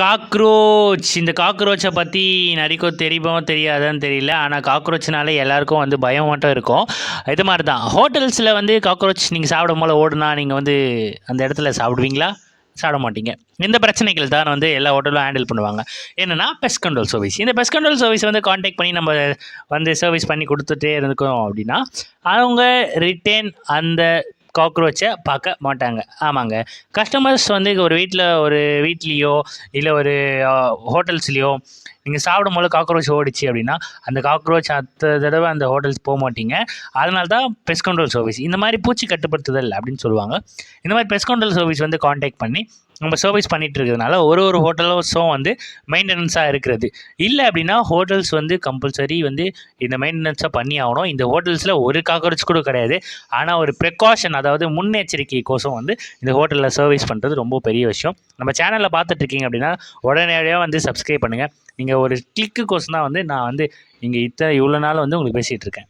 Cockroach. இந்த காக்ரோச்சை பற்றி நிறைய தெரியுமோ தெரியாதான்னு தெரியல. ஆனால் காக்ரோச்னாலே எல்லாருக்கும் வந்து பயம் மட்டும் இருக்கும். இது மாதிரி தான் ஹோட்டல்ஸில் வந்து காக்ரோச் நீங்கள் சாப்பிடும் போல ஓடுனா நீங்கள் வந்து அந்த இடத்துல சாப்பிடுவீங்களா? சாப்பிட மாட்டீங்க. இந்த பிரச்சனைகள் தான் வந்து எல்லா ஹோட்டலும் ஹேண்டில் பண்ணுவாங்க. என்னென்னா பெஸ்ட் கண்ட்ரோல் சர்வீஸ் இந்த பெஸ்ட் கண்ட்ரோல் சர்வீஸ் வந்து காண்டாக்ட் பண்ணி நம்ம வந்து சர்வீஸ் பண்ணி கொடுத்துட்டே இருந்துக்கோம் அப்படின்னா அவங்க ரிட்டர்ன் அந்த காக்ரோச்சை பார்க்க மாட்டாங்க. ஆமாங்க. கஸ்டமர்ஸ் வந்து ஒரு வீட்டில் ஒரு வீட்லேயோ இல்லை ஒரு ஹோட்டல்ஸ்லேயோ நீங்கள் சாப்பிடும் போது காக்ரோச் ஓடிச்சு அப்படின்னா அந்த காக்ரோச் அடுத்த தடவை அந்த ஹோட்டல்ஸ் போக மாட்டீங்க. அதனால தான் பெஸ்ட் கண்ட்ரோல் சர்வீஸ் இந்த மாதிரி பூச்சி கட்டுப்படுத்துதல் அப்படின்னு சொல்லுவாங்க. இந்த மாதிரி பெஸ்ட் கண்ட்ரோல் சர்வீஸ் வந்து காண்டாக்ட் பண்ணி நம்ம சர்வீஸ் பண்ணிட்டு இருக்கிறதுனால ஒரு ஒரு ஹோட்டல்ஸும் வந்து மெயின்டெனன்ஸாக இருக்கிறது. இல்லை அப்படின்னா ஹோட்டல்ஸ் வந்து கம்பல்சரி வந்து இந்த மெயின்டெனன்ஸாக பண்ணி ஆகணும். இந்த ஹோட்டல்ஸில் ஒரு காக்கரோச் கூட கிடையாது. ஆனால் ஒரு ப்ரிகாஷன் அதாவது முன்னெச்சரிக்கை கோசம் வந்து இந்த ஹோட்டலில் சர்வீஸ் பண்ணுறது ரொம்ப பெரிய விஷயம். நம்ம சேனலில் பார்த்துட்ருக்கீங்க அப்படின்னா உடனடியாக வந்து சப்ஸ்கிரைப் பண்ணுங்கள் நீங்கள் ஒரு கிளிக்கு கோசம் தான் வந்து நான் வந்து இங்கே இத்தனை இவ்வளோ நாள் வந்து உங்களுக்கு பேசிகிட்டு இருக்கேன்